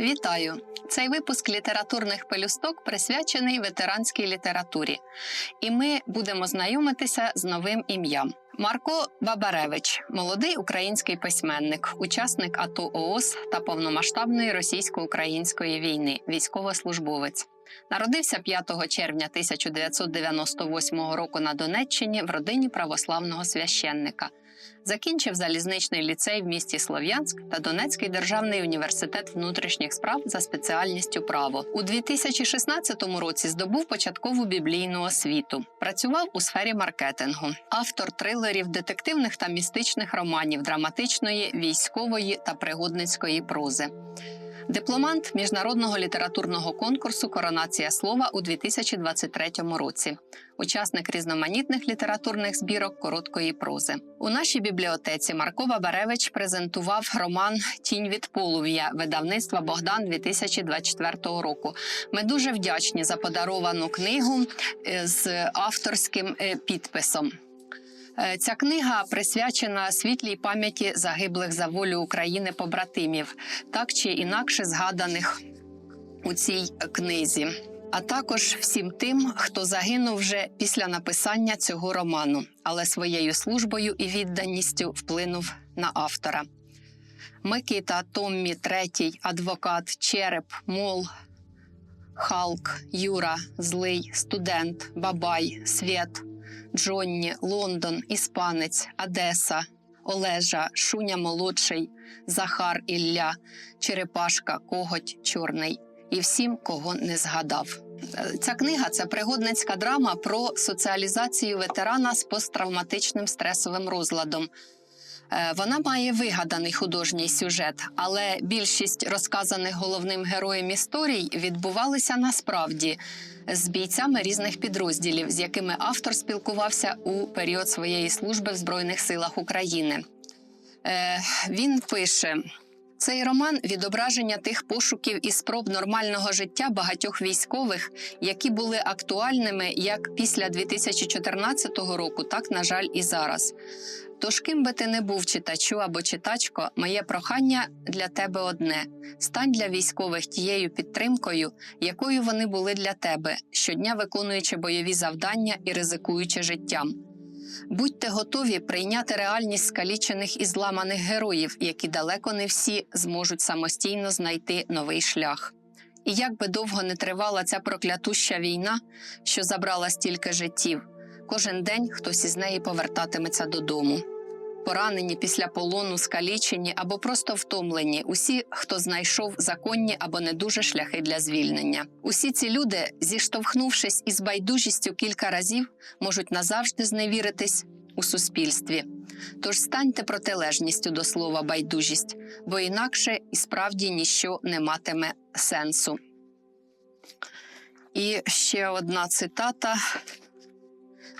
Вітаю! Цей випуск літературних пелюсток присвячений ветеранській літературі, і ми будемо знайомитися з новим ім'ям. Марко Бабаревич, молодий український письменник, учасник АТО ООС та повномасштабної російсько-української війни, військовослужбовець. Народився 5 червня 1998 року на Донеччині в родині православного священника. Закінчив залізничний ліцей в місті Слов'янськ та Донецький державний університет внутрішніх справ за спеціальністю право. У 2016 році здобув початкову біблійну освіту. Працював у сфері маркетингу, автор трилерів, детективних та містичних романів, драматичної, військової та пригодницької прози. Дипломант міжнародного літературного конкурсу Коронація слова у 2023 році, учасник різноманітних літературних збірок короткої прози. У нашій бібліотеці Марко Бабаревич презентував роман Тінь від полум'я видавництва Богдан 2024 року. Ми дуже вдячні за подаровану книгу е, з авторським е, підписом. Е, Ця книга присвячена світлій пам'яті загиблих за волю України побратимів, так чи інакше згаданих у цій книзі, а також всім тим, хто загинув вже після написання цього роману, але своєю службою і відданістю вплинув на автора. Микита, Томмі, третій, адвокат, Череп, Мол, Халк, Юра, Злий, студент, Бабай, Свєт, Джонні, Лондон, Іспанець, Одеса, Олежа, Шуня Молодший, Захар Ілля, Черепашка, Коготь Чорний і всім, кого не згадав. Ця книга це пригодницька драма про соціалізацію ветерана з посттравматичним стресовим розладом. Е, Вона має вигаданий художній сюжет, але більшість розказаних головним героєм історій відбувалися насправді з бійцями різних підрозділів, з якими автор спілкувався у період своєї служби в Збройних силах України. Е, Він пише. Цей роман відображення тих пошуків і спроб нормального життя багатьох військових, які були актуальними як після 2014 року, так на жаль, і зараз. Тож, ким би ти не був читачу або читачко, моє прохання для тебе одне: стань для військових тією підтримкою, якою вони були для тебе, щодня виконуючи бойові завдання і ризикуючи життям. Будьте готові прийняти реальність скалічених і зламаних героїв, які далеко не всі зможуть самостійно знайти новий шлях. І як би довго не тривала ця проклятуща війна, що забрала стільки життів, кожен день хтось із неї повертатиметься додому. Поранені після полону, скалічені або просто втомлені, усі, хто знайшов законні або не дуже шляхи для звільнення. Усі ці люди, зіштовхнувшись із байдужістю кілька разів, можуть назавжди зневіритись у суспільстві. Тож станьте протилежністю до слова байдужість, бо інакше і справді ніщо не матиме сенсу. І ще одна цитата,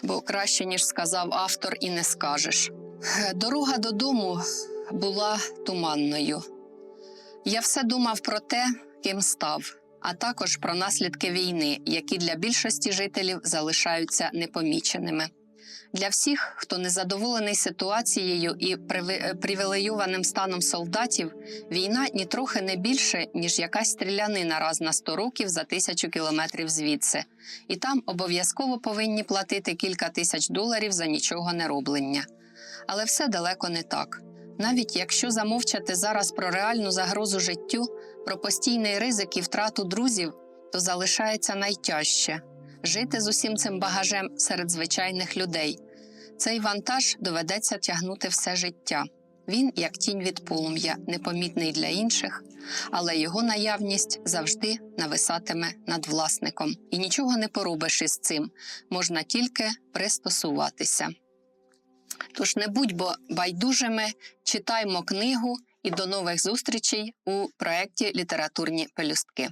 бо краще, ніж сказав автор, і не скажеш. Дорога додому була туманною. Я все думав про те, ким став, а також про наслідки війни, які для більшості жителів залишаються непоміченими. Для всіх, хто незадоволений ситуацією і привілейованим станом солдатів, війна нітрохи не більше, ніж якась стрілянина раз на 100 років за тисячу кілометрів звідси, і там обов'язково повинні платити кілька тисяч доларів за нічого не роблення. Але все далеко не так. Навіть якщо замовчати зараз про реальну загрозу життю, про постійний ризик і втрату друзів, то залишається найтяжче жити з усім цим багажем серед звичайних людей. Цей вантаж доведеться тягнути все життя. Він, як тінь від полум'я, непомітний для інших, але його наявність завжди нависатиме над власником. І нічого не поробиш із цим, можна тільки пристосуватися. Тож не будьмо байдужими, читаймо книгу і до нових зустрічей у проєкті Літературні пелюстки.